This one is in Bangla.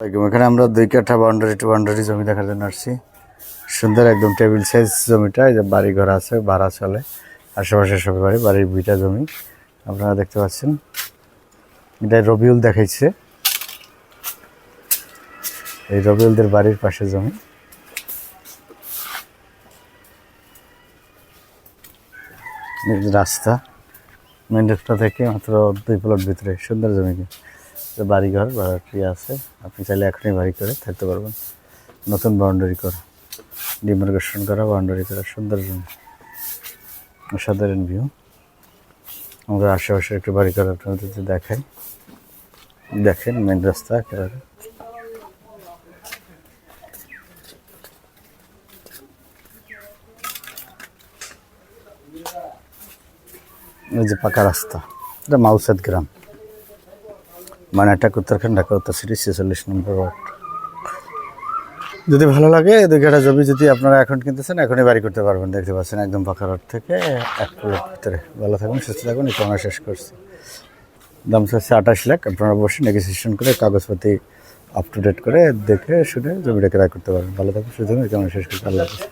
এখানে আমরা দুই কাঠা বাউন্ডারি টু বাউন্ডারি জমি দেখার জন্য আসছি। সুন্দর একদম টেবিল সাইজ জমিটা, এই যে বাড়ি ঘর আছে, ভাড়া চলে। আশেপাশে সবাই বাড়ি বাড়ির দুইটা জমি। আপনারা দেখতে পাচ্ছেন। এটা রবিউল দেখাইছে। এই রবিউলদের বাড়ির পাশে জমি। রাস্তা মেন রাস্তা থেকে মাত্র দুই প্লট ভিতরে। সুন্দর জমি। বাড়িঘর ভাড়াটি আছে, আপনি চাইলে এখনই বাড়ি করে থাকতে পারবেন। নতুন বাউন্ডারি করা ডিমার্কেশন করা বাউন্ডারি করা, সুন্দর অসাধারণ ভিউ আমরা আশেপাশে একটু বাড়ি করা আপনাদের দেখাই, দেখেন মেন রাস্তা, একেবারে। এই যে পাকা রাস্তা, এটা মাউসাদ গ্রাম। মানাটাক উত্তরাখণ্ড ঢাকা উত্তর সিটি ছেচল্লিশ নম্বর ওয়ার্ড যদি ভালো লাগে দুই কাঠা জমি যদি আপনারা এখন কিনতেছেন, এখনই বাড়ি করতে পারবেন, দেখতে পাচ্ছেন একদম পাকা রোড থেকে, এক প্লট ভিতরে। ভালো থাকুন, সুস্থ থাকুন, এই কমা শেষ করছি। দাম চাচ্ছে আঠাশ লাখ, আপনারা বসে নেগোসিয়েশন করে কাগজপাতি আপ টু ডেট করে দেখে শুনে জমিটা ক্রয় করতে পারবেন। ভালো থাকুন, সুস্থ থাকুন, এই কমা শেষ করতে আল্লাহ হাফেজ।